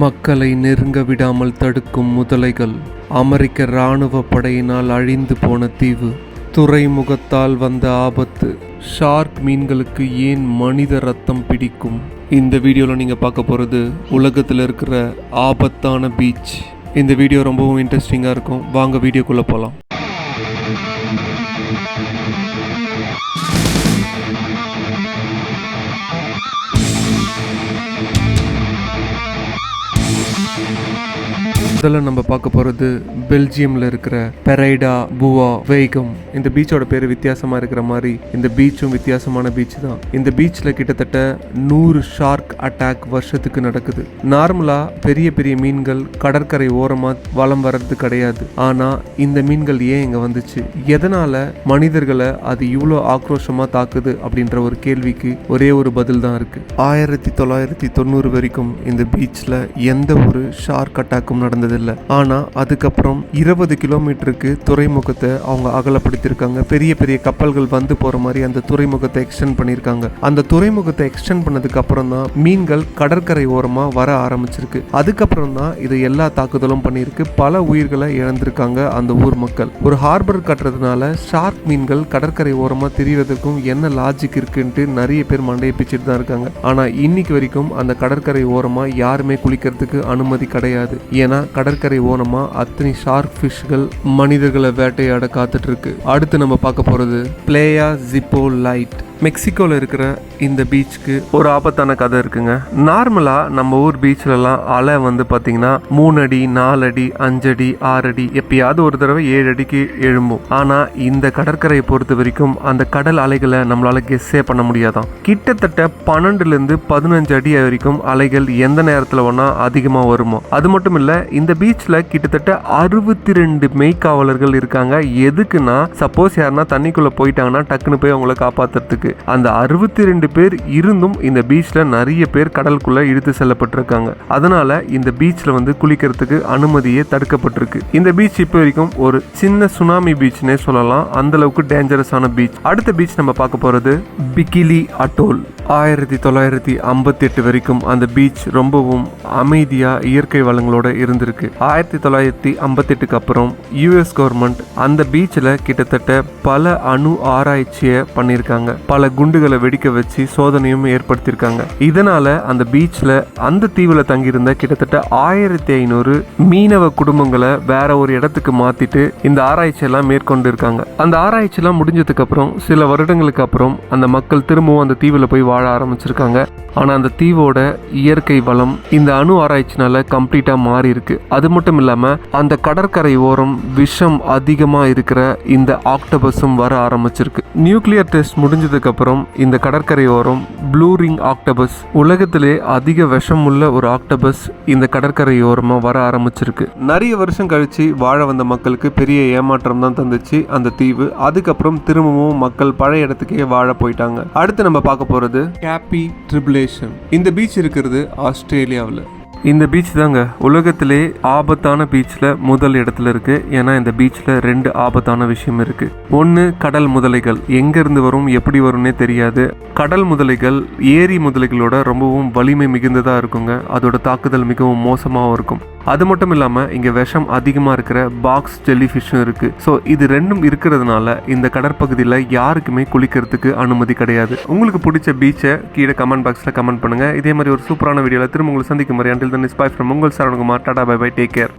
மக்களை நெருங்க விடாமல் தடுக்கும் முதலைகள். அமெரிக்க இராணுவ படையினால் அழிந்து போன தீவு. துறைமுகத்தால் வந்த ஆபத்து. ஷார்க் மீன்களுக்கு ஏன் மனித ரத்தம் பிடிக்கும்? இந்த வீடியோவில் நீங்கள் பார்க்க போகிறது உலகத்தில் இருக்கிற ஆபத்தான பீச் இந்த வீடியோ ரொம்பவும் இன்ட்ரெஸ்டிங்காக இருக்கும். வாங்க வீடியோக்குள்ளே போகலாம் முதல்ல நம்ம பார்க்க போகிறது பெல்ஜியமில் இருக்கிற பெரைடா புவா வேகம் இந்த பீச்சோட பேர் வித்தியாசமாக இருக்கிற மாதிரி இந்த பீச்சும் வித்தியாசமான பீச் தான். இந்த பீச்சில் கிட்டத்தட்ட நூறு ஷார்க் அட்டாக் வருஷத்துக்கு நடக்குது. நார்மலாக பெரிய பெரிய மீன்கள் கடற்கரை ஓரமாக வலம் வர்றது கிடையாது. ஆனால் இந்த மீன்கள் ஏன் இங்கே வந்துச்சு? எதனால் மனிதர்களை அது இவ்வளோ ஆக்ரோஷமாக தாக்குது அப்படின்ற ஒரு கேள்விக்கு ஒரே ஒரு பதில் தான் இருக்குது ஆயிரத்தி தொள்ளாயிரத்தி தொண்ணூறு வரைக்கும் இந்த பீச்சில் எந்த ஒரு ஷார்க் அட்டாக்கும் நடந்ததில்லை. ஆனால் அதுக்கப்புறம் இருபது கிலோமீட்டருக்கு துறைமுகத்தை அவங்க அகலப்படுத்தியிருக்காங்க. பெரிய பெரிய கப்பல்கள் வந்து போகிற மாதிரி அந்த துறைமுகத்தை எக்ஸ்டெண்ட் பண்ணியிருக்காங்க. அந்த துறைமுகத்தை எக்ஸ்டெண்ட் பண்ணதுக்கு அப்புறம் தான் மீன்கள் கடற்கரை ஓரமாக வர ஆரம்பிச்சிருக்கு. அதுக்கப்புறம் தான் இது எல்லா தாக்குதலும் பண்ணியிருக்கு. பல உயிர்களை இழந்திருக்காங்க அந்த ஊர் மக்கள். ஒரு ஹார்பர் கட்டுறதுனால ஷார்க் மீன்கள் கடற்கரை ஓரமாக திரியறதுக்கும் என்ன லாஜிக் இருக்குன்ட்டு நிறைய பேர் மண்டையை பிச்சுட்டு தான் இருக்காங்க. ஆனால் இன்னைக்கு வரைக்கும் அந்த கடற்கரை ஓரமாக யாருமே குளிக்கிறதுக்கு அனுமதி கிடையாது. ஏன்னா கடற்கரை ஓனமா அத்தனை ஷார்க் ஃபிஷ்கள் மனிதர்களை வேட்டையாட காத்துட்டு இருக்கு. அடுத்து நம்ம பார்க்க போறது பிளேயா ஜிப்போ லைட் மெக்சிகோவில் இருக்கிற இந்த பீச்சுக்கு ஒரு ஆபத்தான கதை இருக்குங்க. நார்மலாக நம்ம ஊர் பீச்சிலலாம் அலை வந்து பார்த்தீங்கன்னா மூணு அடி நாலு அடி அஞ்சடி ஆறு அடி எப்பயாவது ஒரு தடவை ஏழு அடிக்கு எழும்பும். ஆனால் இந்த கடற்கரையை பொறுத்த வரைக்கும் அந்த கடல் அலைகளை நம்மளால கெஸ்ஸே பண்ண முடியாதான். கிட்டத்தட்ட பன்னெண்டுலேருந்து பதினஞ்சு அடி வரைக்கும் அலைகள் எந்த நேரத்தில் வேணா அதிகமாக வருமோ. அது மட்டும் இல்லை இந்த பீச்சில் கிட்டத்தட்ட அறுபத்தி ரெண்டு மெய்க்காவலர்கள் இருக்காங்க. எதுக்குன்னா சப்போஸ் யாருன்னா தண்ணிக்குள்ளே போயிட்டாங்கன்னா டக்குன்னு போய் அவங்கள காப்பாற்றுறதுக்கு அந்த அறுபத்தி ரெண்டு பேர் இருந்தும் இந்த பீச்சில் நிறைய பேர் கடலுக்குள்ள இழுத்து செல்லப்பட்டிருக்காங்க. அதனால இந்த பீச்சில் வந்து குளிக்கிறதுக்கு அனுமதியே தடுக்கப்பட்டிருக்கு. இந்த பீச் இப்போ வரைக்கும் ஒரு சின்ன சுனாமி பீச்னே சொல்லலாம். அந்த அளவுக்கு டேஞ்சரஸான பீச் அடுத்த பீச் நம்ம பார்க்க போறது பிகிலி அட்டோல் ஆயிரத்தி தொள்ளாயிரத்தி ஐம்பத்தி எட்டு வரைக்கும் அந்த பீச் ரொம்பவும் அமைதியாக இயற்கை வளங்களோட இருந்திருக்கு. ஆயிரத்தி தொள்ளாயிரத்தி ஐம்பத்தெட்டுக்கு அப்புறம் யூஎஸ் கவர்மெண்ட் அந்த பீச்சில் கிட்டத்தட்ட பல அணு ஆராய்ச்சியை பண்ணியிருக்காங்க. பல குண்டுகளை வெடிக்க வச்சு சோதனையும் ஏற்படுத்தியிருக்காங்க. இதனால அந்த பீச்சில் அந்த தீவில் தங்கியிருந்த கிட்டத்தட்ட ஆயிரத்தி ஐநூறு மீனவ குடும்பங்களை வேற ஒரு இடத்துக்கு மாத்திட்டு இந்த ஆராய்ச்சியெல்லாம் மேற்கொண்டு இருக்காங்க அந்த ஆராய்ச்சியெல்லாம் முடிஞ்சதுக்கு அப்புறம் சில வருடங்களுக்கு அப்புறம் அந்த மக்கள் திரும்பவும் அந்த தீவில் போய் வாழ வாழ ஆரம்பிச்சிருக்காங்க. ஆனால் அந்த தீவோட இயற்கை வளம் இந்த அணு ஆராய்ச்சினால கம்ப்ளீட்டாக மாறி இருக்கு. அது மட்டும் இல்லாமல் அந்த கடற்கரை ஓரம் விஷம் அதிகமாக இருக்கிற இந்த ஆக்டபஸும் வர ஆரம்பிச்சிருக்கு. நியூக்ளியர் டெஸ்ட் முடிஞ்சதுக்கப்புறம் இந்த கடற்கரை ஓரம் ப்ளூ ரிங் ஆக்டபஸ் உலகத்திலே அதிக விஷம் உள்ள ஒரு ஆக்டபஸ் இந்த கடற்கரை ஓரமாக வர ஆரம்பிச்சிருக்கு. நிறைய வருஷம் கழிச்சு வாழ வந்த மக்களுக்கு பெரிய ஏமாற்றம் தான் தந்துச்சு அந்த தீவு. அதுக்கப்புறம் திரும்பவும் மக்கள் பழைய இடத்துக்கே வாழ போயிட்டாங்க. அடுத்து நம்ம பார்க்க போகிறது போறது கேப்பி ட்ரிபுலேஷன் இந்த பீச் இருக்கிறது ஆஸ்திரேலியாவில். இந்த பீச் தாங்க. உலகத்திலே ஆபத்தான பீச்சில் முதல் இடத்துல இருக்குது ஏன்னா இந்த பீச்சில் ரெண்டு ஆபத்தான விஷயம் இருக்குது ஒன்று கடல் முதலைகள். எங்கேருந்து வரும் எப்படி வரும்னே தெரியாது. கடல் முதலைகள் ஏரி முதலைகளோட ரொம்பவும் வலிமை மிகுந்ததாக இருக்குங்க. அதோட தாக்குதல் மிகவும் மோசமாகவும் இருக்கும். அது மட்டும் இல்லாமல் இங்கே விஷம் அதிகமாக இருக்கிற பாக்ஸ் ஜெல்லி ஃபிஷ்ஷும் இருக்குது ஸோ இது ரெண்டும் இருக்கிறதுனால இந்த கடற்பகுதியில் யாருக்குமே குளிக்கிறதுக்கு அனுமதி கிடையாது. உங்களுக்கு பிடிச்ச பீச்சை கீழே கமெண்ட் பாக்ஸில் கமெண்ட் பண்ணுங்கள் இதே மாதிரி ஒரு சூப்பரான வீடியோவில் திரும்ப உங்களை சந்திக்கும் மாதிரி அண்டில் ద నిస్పాయ్ ఫ్రమ్ మంగోల్ సార్ మాట్లాడా బై బై టేక్ కేర్